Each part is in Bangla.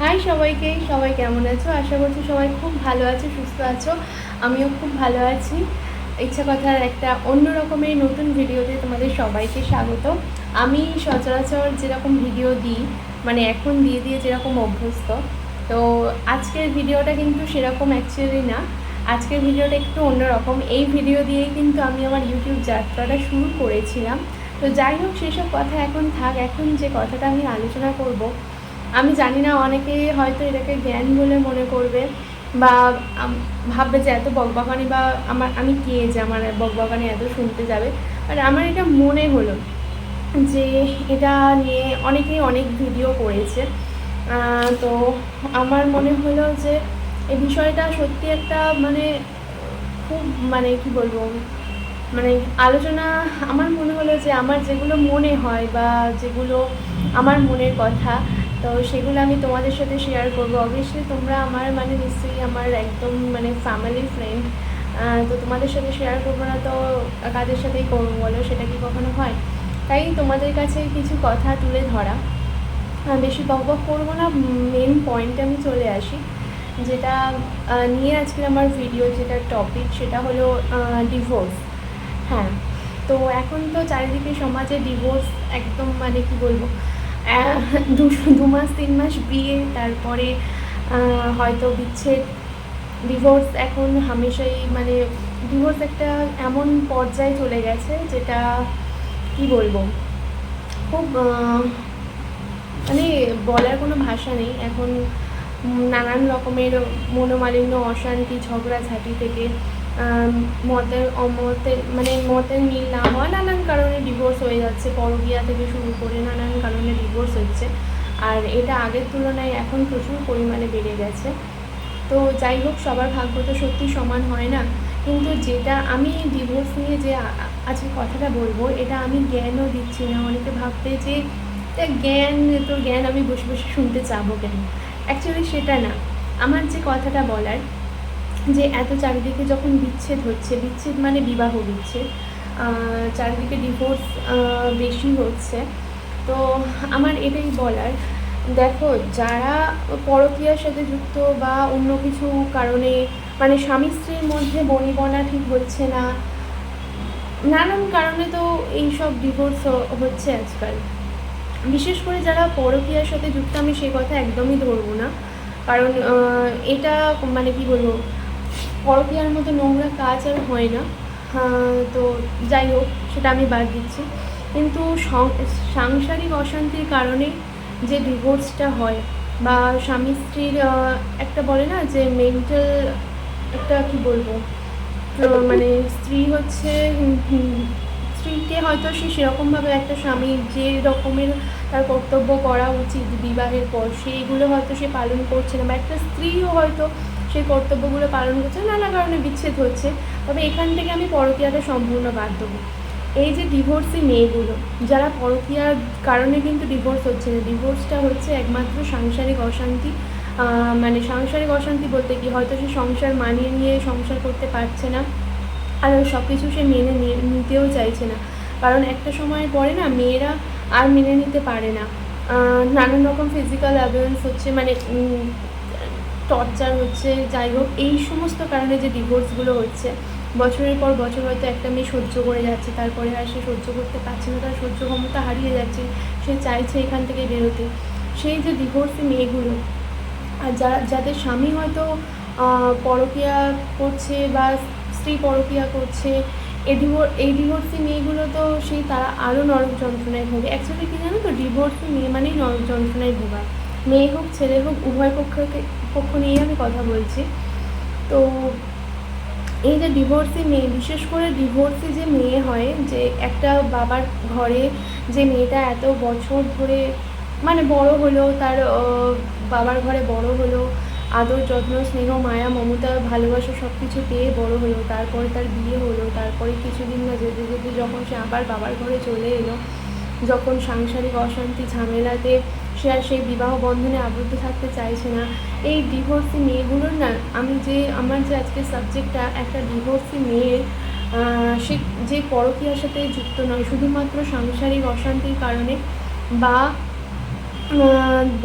হাই সবাইকে। সবাই কেমন আছো? আশা করছি সবাই খুব ভালো আছো, সুস্থ আছো। আমিও খুব ভালো আছি। ইচ্ছা কথার একটা অন্য রকমের নতুন ভিডিওতে তোমাদের সবাইকে স্বাগত। আমি সচরাচর যেরকম ভিডিও দিই মানে এখন দিয়ে দিয়ে যেরকম অভ্যস্ত, তো আজকের ভিডিওটা কিন্তু সেরকম অ্যাকচুয়ালি না। আজকের ভিডিওটা একটু অন্যরকম এই ভিডিও দিয়েই কিন্তু আমি আমার ইউটিউব যাত্রাটা শুরু করেছিলাম। তো যাই হোক, সেসব কথা এখন থাক। এখন যে কথাটা আমি আলোচনা করব আমি জানি না, অনেকে হয়তো এটাকে জ্ঞান বলে মনে করবে বা ভাববে যে এত বকবকানি বা আমার, আমি কে যে আমার বকবকানি এত শুনতে যাবে। আর আমার এটা মনে হলো যে এটা নিয়ে অনেকেই অনেক ভিডিও করেছে। তো আমার মনে হলো যে এই বিষয়টা সত্যি একটা মানে খুব মানে কি বলব মানে আলোচনা, আমার মনে হলো যে আমার যেগুলো মনে হয় বা যেগুলো আমার মনের কথা তো সেগুলো আমি তোমাদের সাথে শেয়ার করব। অবশ্যই তোমরা আমার মানে নিশ্চয়ই আমার একদম মানে ফ্যামিলি ফ্রেন্ড তো তোমাদের সাথে শেয়ার করব না তো কাদের সাথেই করব বলো, সেটা কি কখনো হয়? তাই তোমাদের কাছে কিছু কথা তুলে ধরা। বেশি বকবক করব না মেন পয়েন্টে আমি চলে আসি। যেটা নিয়ে আজকের আমার ভিডিও যেটা টপিক সেটা হলো ডিভোর্স হ্যাঁ তো এখন তো চারিদিকে সমাজে ডিভোর্স একদম মানে কি বলব দু মাস, তিন মাস বিয়ে, তারপরে হয়তো বিচ্ছেদ ডিভোর্স এখন হামেশাই মানে ডিভোর্স একটা এমন পর্যায়ে চলে গেছে যেটা কি বলব? খুব মানে বলার কোনো ভাষা নেই। এখন নানান রকমের মনোমালিন্য, অশান্তি, ঝগড়াঝাটি থেকে মতের অমতের মানে মতের মিল না হওয়া নানান কারণে ডিভোর্স হয়ে যাচ্ছে। পরবিয়া থেকে শুরু করে নানান কারণে ডিভোর্স হচ্ছে। আর এটা আগের তুলনায় এখন প্রচুর পরিমাণে বেড়ে গেছে। তো যাই হোক, সবার ভাগ্য তো সত্যি সমান হয় না। কিন্তু যেটা আমি ডিভোর্স নিয়ে যে আজকে কথাটা বলব, এটা আমি জ্ঞানও দিচ্ছি না। অনেকে ভাবতে যে জ্ঞান, তো জ্ঞান আমি বসে বসে শুনতে চাবো কেন? অ্যাকচুয়ালি সেটা না। আমার যে কথাটা বলার যে এত চারিদিকে যখন বিচ্ছেদ হচ্ছে, বিচ্ছেদ মানে বিবাহ বিচ্ছেদ চারিদিকে ডিভোর্স বেশি হচ্ছে। তো আমার এটাই বলার, দেখো যারা পরকীয়ার সাথে যুক্ত বা অন্য কিছু কারণে মানে স্বামী স্ত্রীর মধ্যে বনিবনা ঠিক হচ্ছে না, নানান কারণে তো এইসব ডিভোর্স হচ্ছে আজকাল। বিশেষ করে যারা পরকীয়ার সাথে যুক্ত, আমি সে কথা একদমই ধরবো না। কারণ এটা মানে কি বলব পরকীয়ার মতো নোংরা কাজ আর হয় না। তো যাই হোক, সেটা আমি বাদ দিচ্ছি। কিন্তু সাংসারিক অশান্তির কারণে যে ডিভোর্সটা হয় বা স্বামী স্ত্রীর একটা বলে না যে মেন্টাল একটা কি বলব? মানে স্ত্রী হচ্ছে স্ত্রীকে হয়তো সে সেরকমভাবে একটা স্বামী যে রকমের তার কর্তব্য করা উচিত বিবাহের পর, সেইগুলো হয়তো সে পালন করছে না বা একটা স্ত্রীও হয়তো সেই কর্তব্যগুলো পালন করছে নানা কারণে বিচ্ছেদ হচ্ছে। তবে এখান থেকে আমি পরকীয়াটা সম্পূর্ণ বাদ দেবো। এই যে ডিভোর্সি মেয়েগুলো, যারা পরকীয়ার কারণে কিন্তু ডিভোর্স হচ্ছে না। ডিভোর্সটা হচ্ছে একমাত্র সাংসারিক অশান্তি। মানে সাংসারিক অশান্তি বলতে কি? হয়তো সে সংসার মানিয়ে নিয়ে সংসার করতে পারছে না, আর সব কিছু সে মেনে নিতেও চাইছে না। কারণ একটা সময়ের পরে না মেয়েরা আর মেনে নিতে পারে না। নানান রকম ফিজিক্যাল অ্যাভিয়েন্স হচ্ছে মানে টর্চার হচ্ছে, যাই হোক, এই সমস্ত কারণে যে ডিভোর্সগুলো হচ্ছে, বছরের পর বছর হয়তো একটা মেয়ে সহ্য করে যাচ্ছে, তারপরে আর সে সহ্য করতে পারছে না, তার সহ্য ক্ষমতা হারিয়ে যাচ্ছে, সে চাইছে এখান থেকে বেরোতে। সেই যে ডিভোর্সি মেয়েগুলো, আর যারা যাদের স্বামী হয়তো পরকীয়া করছে বা স্ত্রী পরকীয়া করছে এই ডিভোর এই ডিভোর্সি মেয়েগুলো তো সেই তারা আরও নরক যন্ত্রণায় ভোগে। অ্যাকচুয়ালি কী জানো তো, ডিভোর্সি মেয়ে মানেই নরক যন্ত্রণায় ভোগা। মেয়ে হোক, ছেলে হোক, উভয় পক্ষকে পক্ষ নিয়েই আমি কথা বলছি। তো এই যে ডিভোর্সি মেয়ে, বিশেষ করে ডিভোর্সি যে মেয়ে হয়, যে একটা বাবার ঘরে যে মেয়েটা এত বছর ধরে মানে বড় হলো, তার বাবার ঘরে বড় হলো, আদর যত্ন, স্নেহ, মায়া, মমতা, ভালোবাসা সব কিছু পেয়ে বড় হলো, তারপরে তার বিয়ে হলো, তারপরে কিছুদিন না যেতে যেতে যখন সে আবার বাবার ঘরে চলে এলো, যখন সাংসারিক অশান্তি, ঝামেলাতে সে আর সেই বিবাহ বন্ধনে আবদ্ধ থাকতে চাইছে না। এই ডিভোর্সি মেয়েগুলোর না, আমি যে, আমার যে আজকে সাবজেক্টটা একটা ডিভোর্সি মেয়ের সে যে পরকীয়ার সাথে যুক্ত নয়, শুধুমাত্র সাংসারিক অশান্তির কারণে বা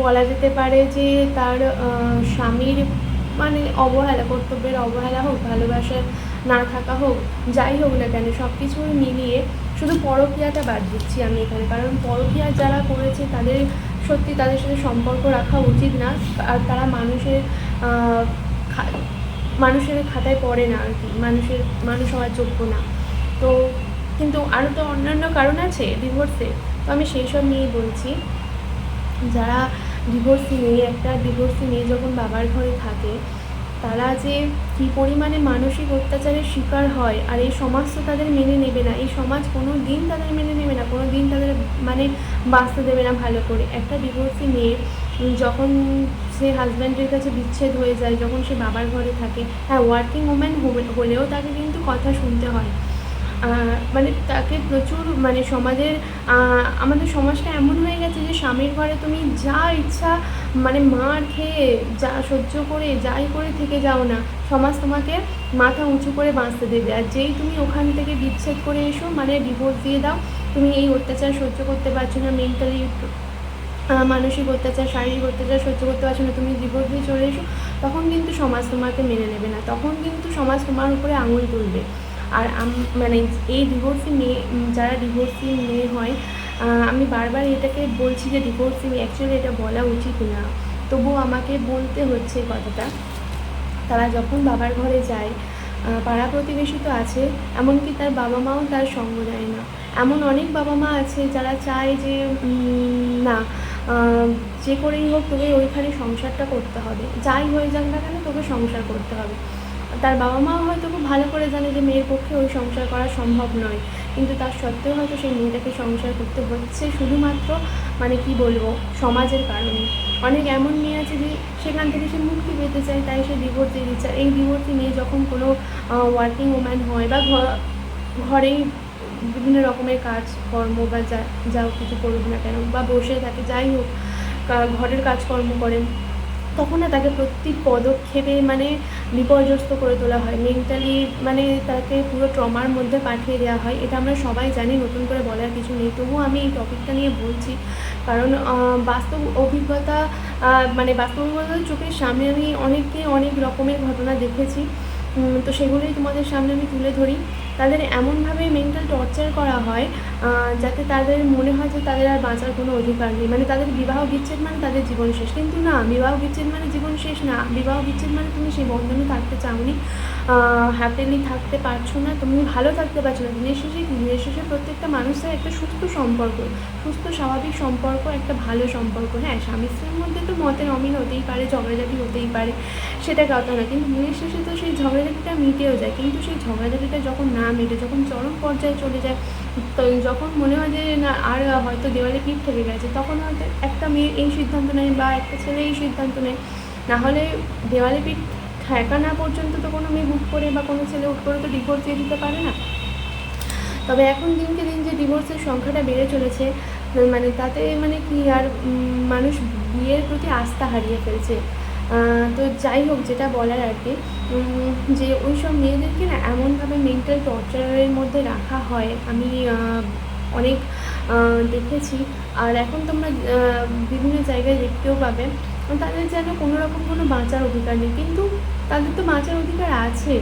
বলা যেতে পারে যে তার স্বামীর মানে অবহেলা, কর্তব্যের অবহেলা হোক, ভালোবাসা না থাকা হোক, যাই হোক না কেন সব কিছু মিলিয়ে শুধু পরকীয়াটা বাদ দিচ্ছি আমি এখানে। কারণ পরকীয়া যারা করেছে, তাদের সত্যি তাদের সাথে সম্পর্ক রাখা উচিত না, আর তারা মানুষের মানুষের খাতায় পড়ে না আর কি, মানুষের, মানুষ হওয়ার যোগ্য না। তো কিন্তু আরও তো অন্যান্য কারণ আছে ডিভোর্সে তো আমি সেই সব নিয়েই বলছি। যারা ডিভোর্সি মেয়ে একটা ডিভোর্সি নিয়ে যখন বাবার ঘরে থাকে তারা যে কী পরিমাণে মানসিক অত্যাচারের শিকার হয় আর এই সমাজ তো তাদের মেনে নেবে না, এই সমাজ কোনো দিন তাদের মেনে নেবে না, কোনো দিন তাদের মানে বাঁচতে দেবে না ভালো করে। একটা ডিভোর্সি মেয়ে যখন সে হাজব্যান্ডের কাছে বিচ্ছেদ হয়ে যায়, যখন সে বাবার ঘরে থাকে হ্যাঁ ওয়ার্কিং ওম্যান হলেও তাকে কিন্তু কথা শুনতে হয়। মানে তাকে প্রচুর মানে সমাজের আমাদের সমাজটা এমন হয়ে গেছে যে স্বামীর ঘরে তুমি যা ইচ্ছা মানে মার খেয়ে যা সহ্য করে, যাই করে থেকে যাও না, সমাজ তোমাকে মাথা উঁচু করে বাঁচতে দেবে। আর যেই তুমি ওখান থেকে বিচ্ছেদ করে এসো মানে ডিভোর্স দিয়ে দাও, তুমি এই অত্যাচার সহ্য করতে পারছ না মেন্টালি মানসিক অত্যাচার, শারীরিক অত্যাচার সহ্য করতে পারছ না, তুমি ডিভোর্স দিয়ে চলে এসো, তখন কিন্তু সমাজ তোমাকে মেনে নেবে না, তখন কিন্তু সমাজ তোমার উপরে আঙুল তুলবে। আর মানে এই ডিভোর্সি মেয়ে, যারা ডিভোর্সি মেয়ে হয় আমি বারবার এটাকে বলছি যে ডিভোর্সি অ্যাকচুয়ালি এটা বলা উচিত না। তবুও আমাকে বলতে হচ্ছে কথাটা। তারা যখন বাবার ঘরে যায় পাড়া প্রতিবেশী তো আছে, এমনকি তার বাবা মাও তার সঙ্গ দেয় না। এমন অনেক বাবা মা আছে যারা চায় যে না যে করেই হোক তোকে ওইখানে সংসারটা করতে হবে। যাই হয়ে যাক না কেন তোকে সংসার করতে হবে। তার বাবা মাও হয়তো খুব ভালো করে জানে যে মেয়ের পক্ষে ওই সংসার করা সম্ভব নয়। কিন্তু তার সত্ত্বেও হয়তো সেই মেয়েটাকে সংসার করতে হচ্ছে শুধুমাত্র মানে কি বলব, সমাজের কারণে। অনেক এমন মেয়ে আছে যে সেখান থেকে সে মুক্তি পেতে চায়, তাই সে ডিভোর্স দিয়ে দিচ্ছে এই ডিভোর্সি মেয়ে যখন কোনো ওয়ার্কিং ওম্যান হয় বা ঘরেই বিভিন্ন রকমের কাজ কর্ম বা যা যাও কিছু করুক না কেন বা বসে থাকে, যাই হোক ঘরের কাজকর্ম করেন তখন না তাকে প্রতি পদক্ষেপে মানে বিপর্যস্ত করে তোলা হয়। মেন্টালি মানে তাকে পুরো ট্রমার মধ্যে পাঠিয়ে দেওয়া হয়। এটা আমরা সবাই জানি, নতুন করে বলার কিছু নেই। তবুও আমি এই টপিকটা নিয়ে বলছি, কারণ বাস্তব অভিজ্ঞতা মানে বাস্তব অভিজ্ঞতার চোখের সামনে আমি অনেককে অনেক রকমের ঘটনা দেখেছি। তো সেগুলোই তোমাদের সামনে আমি তুলে ধরি। তাদের এমনভাবে মেন্টাল টর্চার করা হয় যাতে তাদের মনে হয় যে তাদের আর বাঁচার কোনো অধিকার নেই। মানে তাদের বিবাহ বিচ্ছেদ মানে তাদের জীবন শেষ। কিন্তু না, বিবাহ বিচ্ছেদ মানে জীবন শেষ না। বিবাহ বিচ্ছেদ মানে তুমি সেই বন্ধনে থাকতে চাওনি হ্যাপিলি থাকতে পারছ না। তুমি ভালো থাকতে পারছ না। দিনের শেষে? দিনের শেষে প্রত্যেকটা মানুষের একটা সুস্থ সম্পর্ক। সুস্থ, স্বাভাবিক সম্পর্ক, একটা ভালো সম্পর্ক। হ্যাঁ স্বামী স্ত্রীর মধ্যে তো মতের অমিল হতেই পারে, ঝগড়াঝাটি হতেই পারে, সেটা কথা না। কিন্তু দিনের শেষে তো সেই ঝগড়াঝাটিটা মিটেও যায়। কিন্তু সেই ঝগড়াঝাটিটা যখন না মেটে, যখন চরম পর্যায়ে চলে যায়, তো যখন মনে হয় যে না, আর হয়তো দেওয়ালে পিঠ থেকে গেছে, তখন হয়তো একটা মেয়ে এই সিদ্ধান্ত নেয় বা একটা ছেলে এই সিদ্ধান্ত নেয়। না হলে দেওয়ালে পিঠ ঠেকা না পর্যন্ত তো কোনো মেয়ে হুট করে বা কোনো ছেলে হুট করে তো ডিভোর্স দিয়ে দিতে পারে না। তবে এখন দিনকে দিন যে ডিভোর্সের সংখ্যাটা বেড়ে চলেছে মানে তাতে মানে কি আর মানুষ বিয়ের প্রতি আস্থা হারিয়ে ফেলছে। তো যাই হোক, যেটা বলার আর কি যে ওই সব মেয়েদেরকে না এমনভাবে মেন্টাল টর্চারের মধ্যে রাখা হয়। আমি অনেক দেখেছি। আর এখন তোমরা বিভিন্ন জায়গায় দেখতেও পাবে, তাদের যেন কোনো রকম কোনো বাঁচার অধিকার নেই। কিন্তু তাদের তো বাঁচার অধিকার আছে।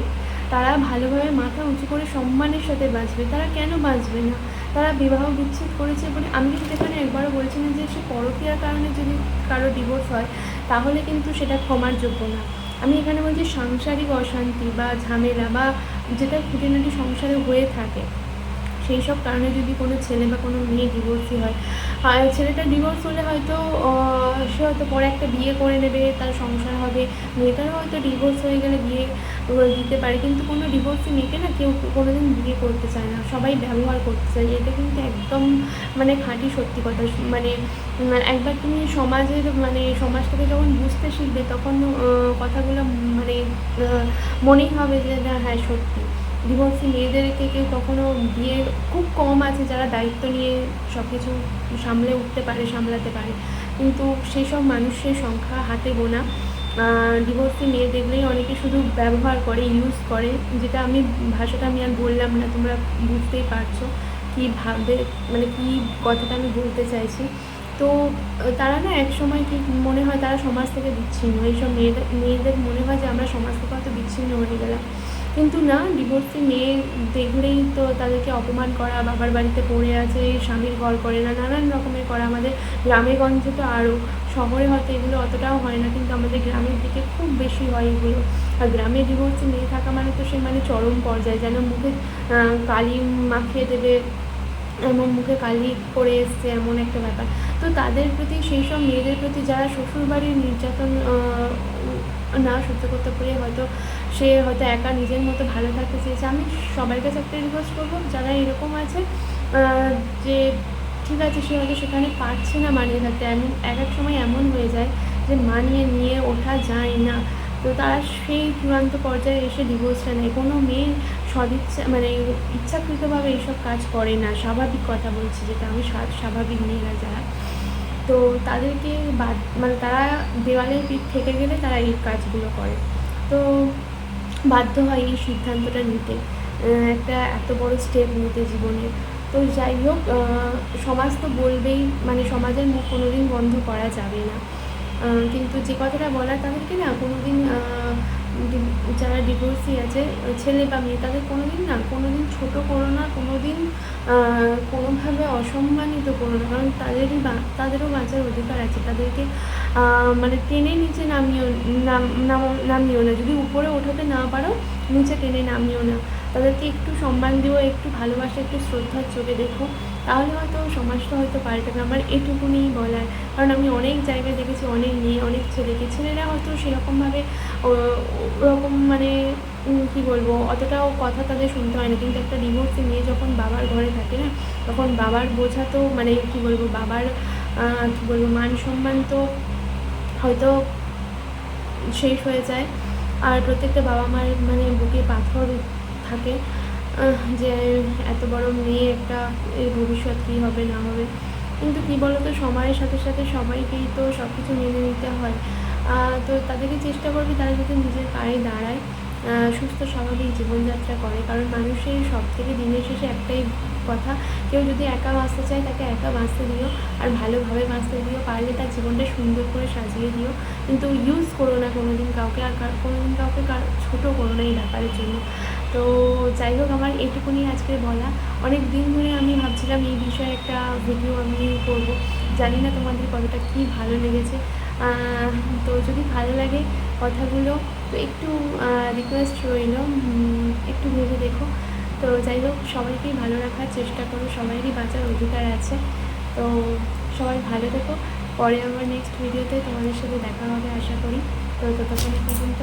তারা ভালোভাবে মাথা উঁচু করে সম্মানের সাথে বাঁচবে। তারা কেন বাঁচবে না? তারা বিবাহ বিচ্ছেদ করেছে বলে আমি কিন্তু এখানে একবারও বলছি না যে সে পরকীয়ার কারণে যদি কারও ডিভোর্স হয়, তাহলে কিন্তু সেটা ক্ষমার যোগ্য না। আমি এখানে বলছি সাংসারিক অশান্তি বা ঝামেলা বা যেটা খুঁটিনাটি সংসারে হয়ে থাকে সেই সব কারণে যদি কোনো ছেলে বা কোনো মেয়ে ডিভোর্সি হয় ছেলেটা ডিভোর্স হলে হয়তো সে হয়তো পরে একটা বিয়ে করে নেবে, তার সংসার হবে। মেয়েটারও হয়তো ডিভোর্স হয়ে গেলে বিয়ে দিতে পারে। কিন্তু কোনো ডিভোর্সি মেয়েকে না কেউ কোনোদিন বিয়ে করতে চায় না। সবাই ব্যবহার করতে চায়। এটা কিন্তু একদম মানে খাঁটি সত্যি কথা। মানে একবার তুমি সমাজের মানে সমাজটাকে যখন বুঝতে শিখবে, তখন কথাগুলো মানে মনেই হবে যে হ্যাঁ সত্যি। ডিভোর্সি মেয়েদেরকে কেউ কখনো বিয়ে খুব কম আছে যারা দায়িত্ব নিয়ে সব কিছু সামলে উঠতে পারে, সামলাতে পারে। কিন্তু সেই সব মানুষের সংখ্যা হাতে গোনা ডিভোর্সি মেয়ে দেখলেই অনেকে শুধু ব্যবহার করে ইউজ করে, যেটা আমি ভাষাটা আমি আর বললাম না, তোমরা বুঝতেই পারছ কী ভাবে মানে কী কথাটা আমি বলতে চাইছি। তো, তারা না এক সময় ঠিক মনে হয় তারা সমাজ থেকে বিচ্ছিন্ন। এইসব মেয়েদের মেয়েদের মনে হয় যে আমরা সমাজ থেকে হয়তো বিচ্ছিন্ন হয়ে গেলাম। কিন্তু না ডিভোর্সি মেয়ে দেখলেই তো তাদেরকে অপমান করা, বাবার বাড়িতে পড়ে আছে, স্বামীর ঘর করে না, নানান রকমের করা। আমাদের গ্রামে গঞ্জে তো আরও শহরে হয়তো এগুলো অতটাও হয় না, কিন্তু আমাদের গ্রামের দিকে খুব বেশি হয় এগুলো। আর গ্রামে ডিভোর্সি মেয়ে থাকা মানে তো সে মানে চরম পর্যায়ে, যেন মুখে কালি মাখিয়ে দেবে, এমন মুখে কালি পড়ে এসছে, এমন একটা ব্যাপার। তো তাদের প্রতি, সেই সব মেয়েদের প্রতি যারা শ্বশুরবাড়ির নির্যাতন না সহ্য করতে পেরে, হয়তো সে হয়তো একা নিজের মতো ভালো থাকতে চেয়েছে। আমি সবার কাছে একটা রিকোয়েস্ট করব, যারা এরকম আছে যে ঠিক আছে, সে হয়তো সেখানে পারছে না মানিয়ে থাকতে। এমন এক এক সময় এমন হয়ে যায় যে মানিয়ে নিয়ে ওঠা যায় না। তো তারা সেই চূড়ান্ত পর্যায়ে এসে ডিভোর্সটা নেয়। কোনো মেয়ে সদিচ্ছা মানে ইচ্ছাকৃতভাবে এইসব কাজ করে না। স্বাভাবিক কথা বলছি, যেটা আমি স্বা- স্বাভাবিক মেয়েরা যারা। তো তাদেরকে বাদ মানে তারা দেওয়ালের পিঠ থেকে গেলে তারা এই কাজগুলো করে। তো বাধ্য হয় এই সিদ্ধান্তটা নিতে। একটা এত বড় স্টেপ নিতে জীবনে। তো যাই হোক সমাজ তো বলবেই মানে সমাজের মুখ কোনোদিন বন্ধ করা যাবে না। কিন্তু যে কথাটা বলার তাদেরকে না কোনোদিন যারা ডিভোর্সি আছে ছেলে বা মেয়ে, তাদের কোনো দিন না কোনো দিন ছোটো করো না কোনো দিন কোনোভাবে অসম্মানিত করো না। কারণ তাদেরই তাদেরও বাঁচার অধিকার আছে। তাদেরকে মানে টেনে নিচে নামিও, নাম, নাম- নামিও না। যদি উপরে ওঠাতে না পারো, নিচে টেনে নামিও না। তাদেরকে একটু সম্মান দিও, একটু ভালোবাসা, একটু শ্রদ্ধার চোখে দেখো। তাহলে হয়তো সমাজটা হয়তো পাল্টাবে, আমার এটুকুনি বলার। কারণ আমি অনেক জায়গায় দেখেছি, অনেক মেয়ে, অনেক ছেলেকে, ছেলেরা হয়তো সেরকমভাবে ওরকম মানে কী বলব, অতটাও কথা তাদের শুনতে হয় না। কিন্তু একটা ডিভোর্সি মেয়ে যখন বাবার ঘরে থাকে না তখন বাবার বোঝা তো মানে কী বলব, বাবার কী বলব, মান সম্মান তো হয়তো শেষ হয়ে যায়। আর প্রত্যেকটা বাবা মার মানে বুকে পাথর থাকে। যে এত বড় মেয়ে একটা এর ভবিষ্যৎ কী হবে, না হবে। কিন্তু কী বলো তো সময়ের সাথে সাথে সবাইকেই তো সব কিছু মেনে নিতে হয়। তো তাদেরকে চেষ্টা করবি তারা যাতে নিজের পায়ে দাঁড়ায় সুস্থ, স্বাভাবিক জীবনযাত্রা করে। কারণ মানুষের সব থেকে দিনের শেষে একটাই কথা, কেউ যদি একা বাঁচতে চায় তাকে একা বাঁচতে দিও, আর ভালোভাবে বাঁচতে দিও, পারলে তার জীবনটা সুন্দর করে সাজিয়ে দিও। কিন্তু ইউজ করো না কোনো দিন কাউকে, আর কার- কোনো দিন কাউকে ছোটো করো না এই ব্যাপারের জন্য। তো যাই হোক, আমার এটুকুনি আজকে বলা। অনেক দিন ধরে আমি ভাবছিলাম এই বিষয়ে একটা ভিডিও আমি করব। জানি না তোমাদের কতটা কী ভালো লেগেছে। তো যদি ভালো লাগে কথাগুলো, তো একটু রিকোয়েস্ট রইল। একটু ভেবে দেখো। তো যাই হোক, সবাইকেই ভালো রাখার চেষ্টা করো। সবাইরই বাঁচার অধিকার আছে। তো সবাই ভালো থেকো। পরে আমার নেক্সট ভিডিওতে তোমাদের সাথে দেখা হবে, আশা করি। তো ততক্ষণ পর্যন্ত